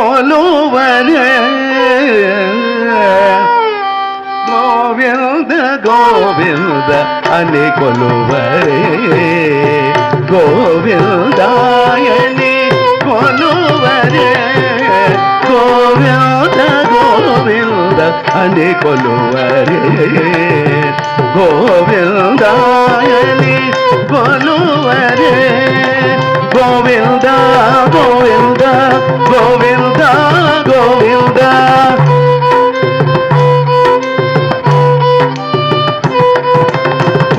கொலுவரே கோவிந்த கோவிந்த அணி கொலுவரே கோவிந்தாயணி கொலுவரே கோவிந்த கோவிந்த அணி கொலுவரே கோவிந்தாயணி கொலுவரே கோவிந்தா கோவிந்தா கோவிந்த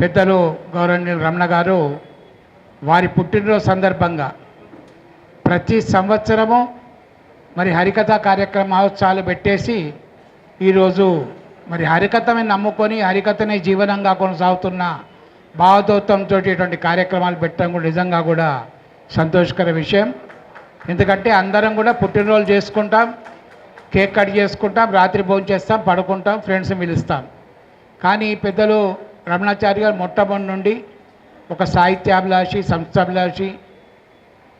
పెద్దలు గౌరవనీయులు రమణ గారు వారి పుట్టినరోజు సందర్భంగా ప్రతి సంవత్సరము మరి హరికథ కార్యక్రమోత్సవాలు పెట్టేసి ఈరోజు మరి హరికథని నమ్ముకొని హరికథనే జీవనంగా కొనసాగుతున్న భావదౌత్వంతో ఇటువంటి కార్యక్రమాలు పెట్టడం కూడా నిజంగా కూడా సంతోషకర విషయం. ఎందుకంటే అందరం కూడా పుట్టినరోజు చేసుకుంటాం కేక్ కట్ చేసుకుంటాం రాత్రి భోజనం చేస్తాం పడుకుంటాం ఫ్రెండ్స్ని పిలుస్తాం. కానీ పెద్దలు రమణాచారి గారు మొట్టమొదటి నుండి ఒక సాహిత్యాభిలాషి సంస్థాభిలాషి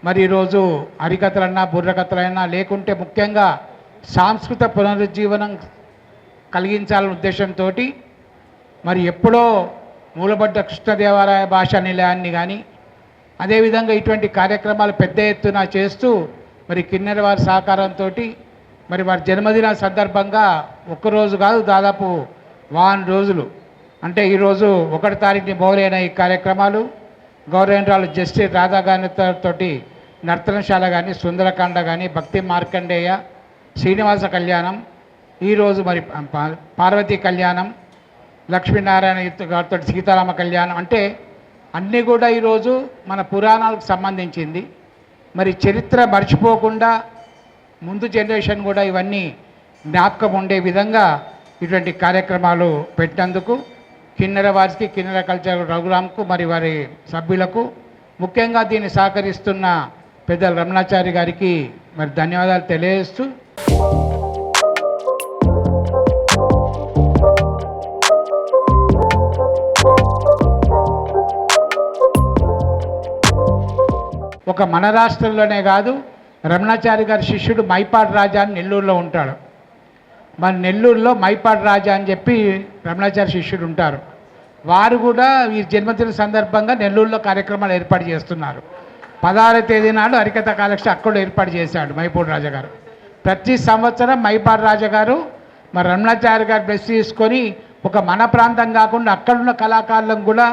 మరి ఈరోజు హరికథలన్నా బుర్రకథలైనా లేకుంటే ముఖ్యంగా సాంస్కృత పునరుజ్జీవనం కలిగించాలనే ఉద్దేశంతో మరి ఎప్పుడో మూలబడ్డ కృష్ణదేవరాయ భాషా నిలయాన్ని కానీ అదేవిధంగా ఇటువంటి కార్యక్రమాలు పెద్ద ఎత్తున చేస్తూ మరి కిన్నెర వారి సహకారంతో మరి వారి జన్మదిన సందర్భంగా ఒక్కరోజు కాదు దాదాపు వారం రోజులు అంటే ఈరోజు ఒకటి తారీఖుని మొదలైన ఈ కార్యక్రమాలు గౌరవేంద్రాలు జస్టిస్ రాధా తోటి నర్తనశాల కానీ సుందరకాండ కానీ భక్తి మార్కండేయ శ్రీనివాస కళ్యాణం ఈరోజు మరి పార్వతీ కళ్యాణం లక్ష్మీనారాయణ గారితో సీతారామ కళ్యాణం అంటే అన్నీ కూడా ఈరోజు మన పురాణాలకు సంబంధించింది. మరి చరిత్ర మర్చిపోకుండా ముందు జనరేషన్ కూడా ఇవన్నీ జ్ఞాపకం ఉండే విధంగా ఇటువంటి కార్యక్రమాలు పెట్టినందుకు కిన్నెర వారికి కిన్నెర కల్చర్ రఘురామ్కు మరి వారి సభ్యులకు. ముఖ్యంగా దీన్ని సహకరిస్తున్న పెద్దల రమణాచారి గారికి మరి ధన్యవాదాలు తెలియజేస్తూ. ఒక మన రాష్ట్రంలోనే కాదు రమణాచారి గారి శిష్యుడు మైపాడు రాజా అని నెల్లూరులో ఉంటాడు. మన నెల్లూరులో మైపాడు రాజా అని చెప్పి రమణాచారి శిష్యుడు ఉంటారు. వారు కూడా ఈ జన్మదిన సందర్భంగా నెల్లూరులో కార్యక్రమాలు ఏర్పాటు చేస్తున్నారు. పదహారవ తేదీ నాడు హరికథ కాలక్ష అక్కడ ఏర్పాటు చేశాడు మైపూడి రాజా గారు. ప్రతి సంవత్సరం మైపాడు రాజా గారు మరి రమణాచార్య గారు బ్లెస్ తీసుకొని ఒక మన ప్రాంతం కాకుండా అక్కడున్న కళాకారులను కూడా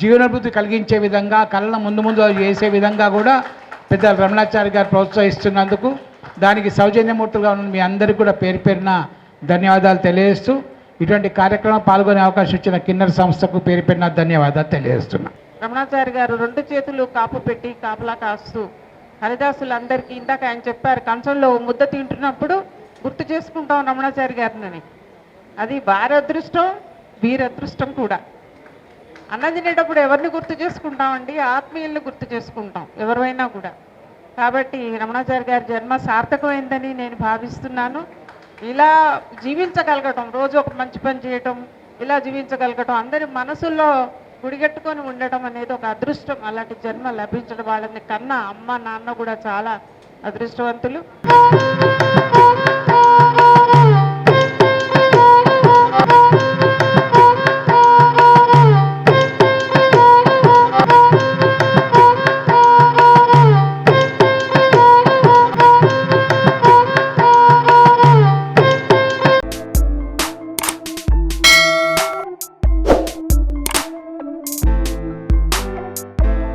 జీవనభృతి కలిగించే విధంగా కళను ముందు ముందు చేసే విధంగా కూడా పెద్ద రమణాచార్య గారు ప్రోత్సహిస్తున్నందుకు దానికి సౌజన్యమూర్తులుగా ఉన్న మీ అందరికీ కూడా పేరు పేరున ధన్యవాదాలు తెలియజేస్తూ ఇటువంటి కార్యక్రమం పాల్గొనే అవకాశం ఇచ్చిన కిన్నర్ సంస్థకు పేరు పెట్టిన ధన్యవాదాలు తెలియజేస్తున్నా. రమణాచారి గారు రెండు చేతులు కాపు పెట్టి కాపలా కాస్తూ హరిదాసులందరికీ ఇందాక ఆయన చెప్పారు కంచంలో ముద్ద తింటున్నప్పుడు గుర్తు చేసుకుంటాం రమణాచారి గారిని అది వారి అదృష్టం వీరి అదృష్టం కూడా. అన్నం తినేటప్పుడు ఎవరిని గుర్తు చేసుకుంటామండి? ఆత్మీయుల్ని గుర్తు చేసుకుంటాం ఎవరైనా కూడా. కాబట్టి రమణాచారి గారి జన్మ సార్థకమైందని నేను భావిస్తున్నాను. ఇలా జీవించగలగటం రోజు ఒక మంచి పని చేయటం ఇలా జీవించగలగటం అందరి మనసుల్లో గుడిగట్టుకొని ఉండటం అనేది ఒక అదృష్టం. అలాంటి జన్మ లభించడం వాళ్ళని కన్నా అమ్మ నాన్న కూడా చాలా అదృష్టవంతులు.